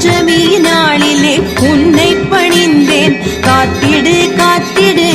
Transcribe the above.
பஞ்சமி நாளிலே உன்னை பணிந்தேன். காத்திடு காத்திடு